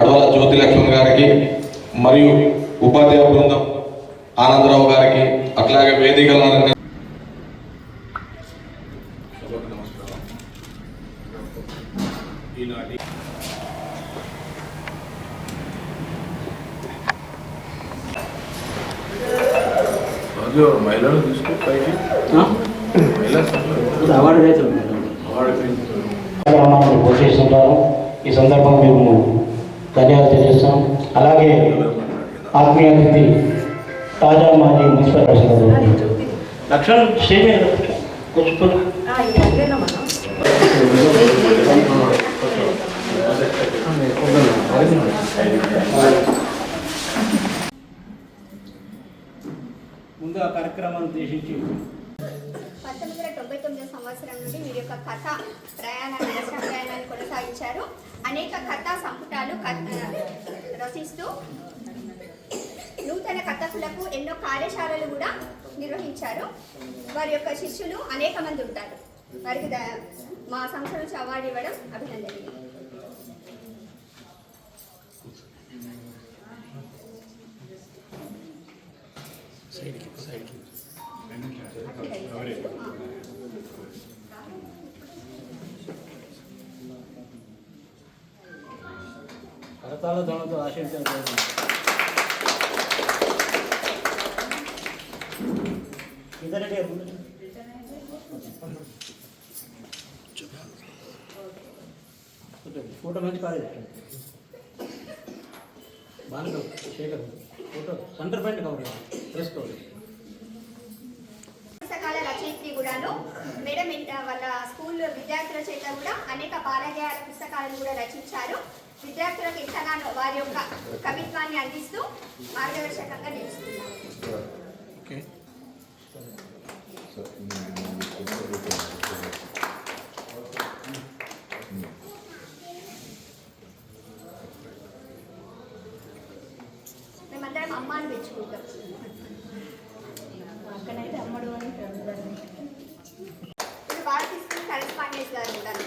అడవల జ్యోతి లక్ష్మణ్ గారికి మరియు ఉపాధ్యాయ బృందం ఆనందరావు గారికి అట్లాగే వేదిక అలంకరణ ఈనాటి రాజు మహిళలు తీసుకో పైకి. అవార్డు అవార్డు ఈ సందర్భంగా మేము ధన్యవాదాలు తెలియజేస్తాం. అలాగే ఆత్మీయ అతిథి తాజా మాజీ మున్సిపల్ ప్రెసిడెంట్ లక్షణ్ స్టేజ్ మీద ఆ కార్యక్రమాన్ని ఉద్దేశించి పంతొమ్మిది వందల తొంభై తొమ్మిదో సంవత్సరం నుండి వీరి యొక్క కథ ప్రయాణాన్ని ప్రయాణాన్ని కొనసాగించారు. అనేక కథా సంపుటాలు కథ- రచిస్తూ నూతన కథకులకు ఎన్నో కార్యశాలలు కూడా నిర్వహించారు. వారి యొక్క శిష్యులు అనేక మంది ఉంటారు. వారికి మా సంస్థ నుంచి అవార్డు ఇవ్వడం అభినందనీయం. కరతాల ధ్వనులతో ఆశించారు ఇద్దరండి ఫోటో మంచి కాలేదు. బాగా శేఖర్. ఫోటో సెంటర్ పాయింట్ కావాలి డ్రెస్ కవర్ పుస్తకాల రచయిత్రి కూడాను. మేడం ఇంట- వాళ్ళ స్కూల్ విద్యార్థుల చేత కూడా అనేక బాలగేయాల పుస్తకాలను కూడా రచించారు. విద్యార్థులకు ఎంతగానో వారి యొక్క కవిత్వాన్ని అందిస్తూ మార్గదర్శకంగా నిలుస్తున్నారు మేమందరం అమ్మ అని పెంచుకుంటాం. అక్కడైతే అమ్మడు అని ఇప్పుడు భారత్ స్కూల్ కరెస్పాండెంట్ గారు ఉంటారు.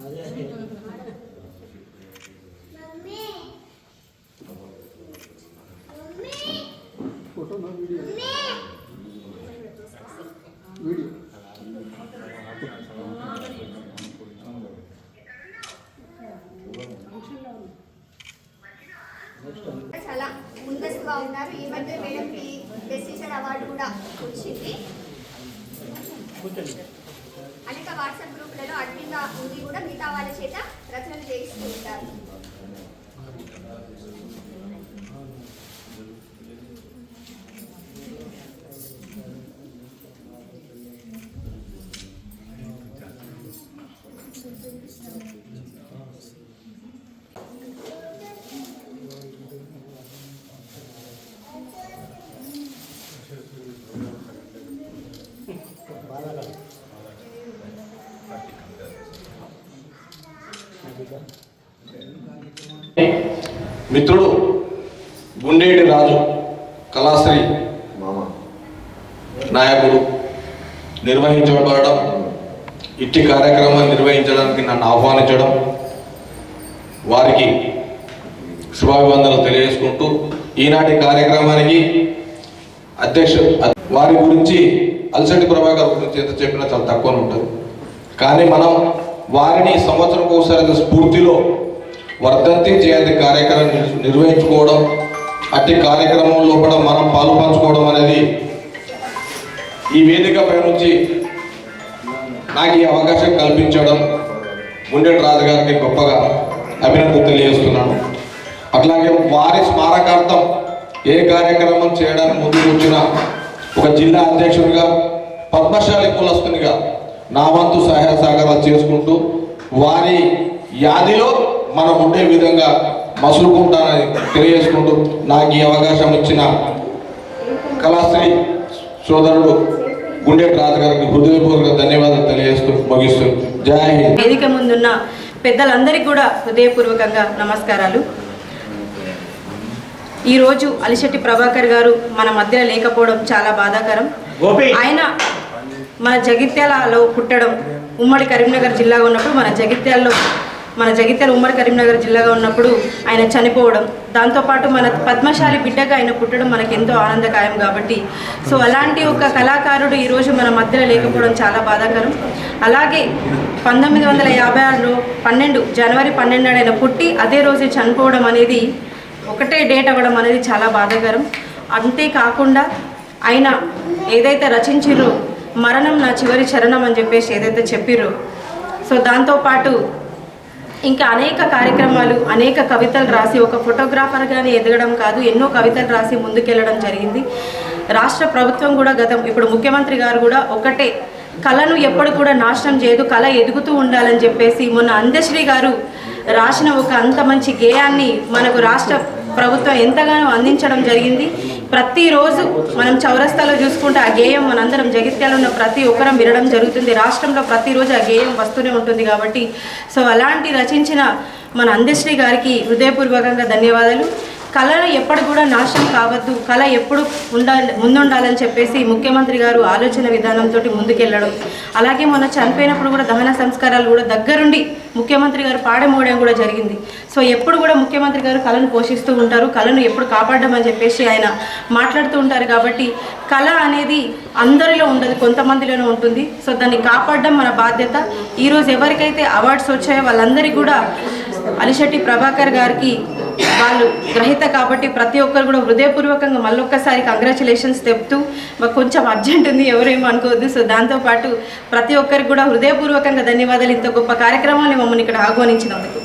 అదే అదే చాలా బాగున్నారు ఉన్నారు. ఈ మధ్య మేడంకి బెస్ట్ టీచర్ అవార్డు కూడా వచ్చింది. అనేక వాట్సాప్ గ్రూపులలో అడ్మిన్గా ఉండి కూడా మిగతా వాళ్ళ చేత రచనలు చేయిస్తూ ఉంటారు బాగా మిత్రుడు గుండేటి రాజు కళాశ్రీ నాయకుడు నిర్వహించబడడం ఇట్టి కార్యక్రమాన్ని నిర్వహించడానికి నన్ను ఆహ్వానించడం వారికి శుభాభివందనలు తెలియజేసుకుంటూ ఈనాటి కార్యక్రమానికి అధ్యక్ష వారి గురించి అల్సటి ప్రభాకర్ గురించి ఎంత చెప్పినా చాలా తక్కువ ఉంటుంది. కానీ మనం వారిని సంవత్సరం ఒకసారి స్ఫూర్తిలో వర్ధంతి జయంతి కార్యక్రమం నిర్వహించుకోవడం అట్టి కార్యక్రమం లోపల మనం పాలు పంచుకోవడం అనేది ఈ వేదికపై నుంచి నాకు ఈ అవకాశం కల్పించడం గుండెటి రాజు గారికి గొప్పగా అభినందన తెలియజేస్తున్నాను. అట్లాగే వారి స్మారకార్థం ఏ కార్యక్రమం చేయడానికి ముందుకు వచ్చిన ఒక జిల్లా అధ్యక్షుడిగా పద్మశాలి కులస్తునిగా నా వంతు సహాయ సహకారాలు చేసుకుంటూ వారి యాదిలో మనం ఉండే విధంగా మసులుకుంటానని తెలియజేసుకుంటూ నాకు ఈ అవకాశం ఇచ్చిన కళాశ్రీ సోదరుడు రాజు గారికి హృదయపూర్వక ధన్యవాదాలు తెలియజేస్తూ ముగిస్తూ జై హింద్. వేదిక ముందున్న పెద్దలందరికీ కూడా హృదయపూర్వకంగా నమస్కారాలు. ఈరోజు అలిశెట్టి ప్రభాకర్ గారు మన మధ్య లేకపోవడం చాలా బాధాకరం. ఆయన మన జగిత్యాలలో పుట్టడం ఉమ్మడి కరీంనగర్ జిల్లాగా ఉన్నప్పుడు మన జగిత్యాలలో మన జగిత్యాల ఉమ్మడి కరీంనగర్ జిల్లాగా ఉన్నప్పుడు ఆయన చనిపోవడం దాంతోపాటు మన పద్మశాలి బిడ్డగా ఆయన పుట్టడం మనకు ఎంతో ఆనందకాయం కాబట్టి. సో అలాంటి ఒక కళాకారుడు ఈరోజు మన మధ్యలో లేకపోవడం చాలా బాధాకరం. అలాగే పంతొమ్మిది వందల యాభై ఆరులో పన్నెండు జనవరి పన్నెండు ఆయన పుట్టి అదే రోజు చనిపోవడం అనేది ఒకటే డేట్ అవ్వడం అనేది చాలా బాధాకరం. అంతేకాకుండా ఆయన ఏదైతే రచించిర్రో మరణం నా చివరి చరణం అని చెప్పేసి ఏదైతే చెప్పిర్రో సో దాంతోపాటు ఇంకా అనేక కార్యక్రమాలు అనేక కవితలు రాసి ఒక ఫోటోగ్రాఫర్గానే ఎదగడం కాదు ఎన్నో కవితలు రాసి ముందుకెళ్ళడం జరిగింది. రాష్ట్ర ప్రభుత్వం కూడా గతం ఇప్పుడు ముఖ్యమంత్రి గారు కూడా ఒకటే కళను ఎప్పుడు కూడా నాశనం చేయదు కళ ఎదుగుతూ ఉండాలని చెప్పేసి మొన్న అందశ్రీ గారు రాసిన ఒక అంత మంచి గేయాన్ని మనకు రాష్ట్ర ప్రభుత్వం ఎంతగానో అందించడం జరిగింది. ప్రతిరోజు మనం చౌరస్తాలో చూసుకుంటే ఆ గేయం మనందరం జగిత్యాలో ఉన్న ప్రతి ఒక్కరం వినడం జరుగుతుంది. రాష్ట్రంలో ప్రతిరోజు ఆ గేయం వస్తూనే ఉంటుంది కాబట్టి సో అలాంటి రచించిన మన అందశ్రీ గారికి హృదయపూర్వకంగా ధన్యవాదాలు. కళ ఎప్పుడు కూడా నాశనం కావద్దు. కళ ఎప్పుడు ఉండాలి ముందుండాలని చెప్పేసి ముఖ్యమంత్రి గారు ఆలోచన విధానంతో ముందుకెళ్ళడం. అలాగే మొన్న చనిపోయినప్పుడు కూడా దహన సంస్కారాలు కూడా దగ్గరుండి ముఖ్యమంత్రి గారు పాడమోయడం కూడా జరిగింది. సో ఎప్పుడు కూడా ముఖ్యమంత్రి గారు కళను పోషిస్తూ ఉంటారు. కళను ఎప్పుడు కాపాడడం అని చెప్పేసి ఆయన మాట్లాడుతూ ఉంటారు కాబట్టి కళ అనేది అందరిలో ఉండదు కొంతమందిలోనే ఉంటుంది. సో దాన్ని కాపాడడం మన బాధ్యత. ఈరోజు ఎవరికైతే అవార్డ్స్ వచ్చాయో వాళ్ళందరికీ కూడా అలిశెట్టి ప్రభాకర్ గారికి వాళ్ళు గ్రహీత కాబట్టి ప్రతి ఒక్కరు కూడా హృదయపూర్వకంగా మళ్ళొక్కసారి కంగ్రాచులేషన్స్ చెప్తూ మాకు కొంచెం అర్జెంట్ ఉంది ఎవరేమో అనుకోవద్దు. సో దాంతోపాటు ప్రతి ఒక్కరికి కూడా హృదయపూర్వకంగా ధన్యవాదాలు. ఇంత గొప్ప కార్యక్రమాన్ని మమ్మల్ని ఇక్కడ ఆహ్వానించినందుకు.